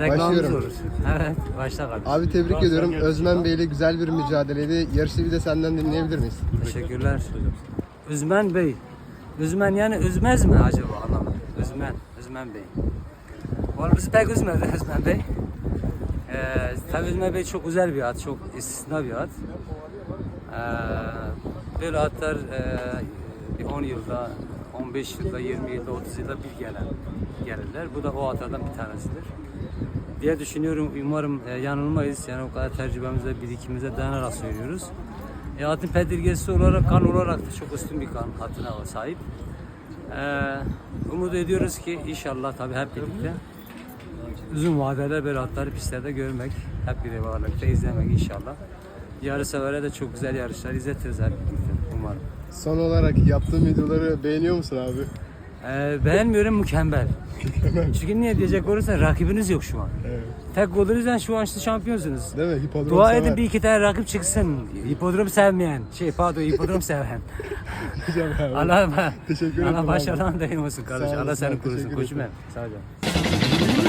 Reklamımız Başlıyorum. olur. Evet, başla kardeşim. Abi tebrik ediyorum. Özmen Bey ile güzel bir mücadeleydi. Yarışı bir de senden dinleyebilir miyiz? Teşekkürler. Üzmen Bey. Üzmen yani üzmez mi acaba anlamadım. Üzmen, Üzmen Bey. Vallahi bizi pek üzmedi Üzmen Bey. Ee, tabii Üzmen Bey çok güzel bir at, çok istisna bir at. Ee, böyle atlar e, bir 10 yılda, 15 yılda, 20 yılda, 30 yılda bir gelen gelirler. Bu da o atlardan bir tanesidir diye düşünüyorum. Umarım e, yanılmayız. Yani o kadar tecrübemize, birikimimize dayanarak söylüyoruz. E, atın pedirgesi olarak, kan olarak da çok üstün bir kan atına sahip. E, umut ediyoruz ki inşallah tabii hep birlikte uzun vadede böyle atları pistlerde görmek, hep bir varlıkta izlemek inşallah. Yarı severe de çok güzel yarışlar izletiriz hep birlikte umarım. Son olarak yaptığım videoları beğeniyor musun abi? E, beğenmiyorum mükemmel. Çünkü niye diyecek olursan rakibiniz yok şu an. Evet. Tek olduğunuz yüzden şu an işte şampiyonsunuz. Değil mi? Hipodrom Dua sever. edin bir iki tane rakip çıksın. Hipodrom sevmeyen. Şey pardon hipodrom seven. Güzel abi. Allah Teşekkür ederim Allah başarılan daim olsun kardeş. Sağ Allah olasın seni korusun teşekkür koçum ederim. benim. Sağ ol. canım.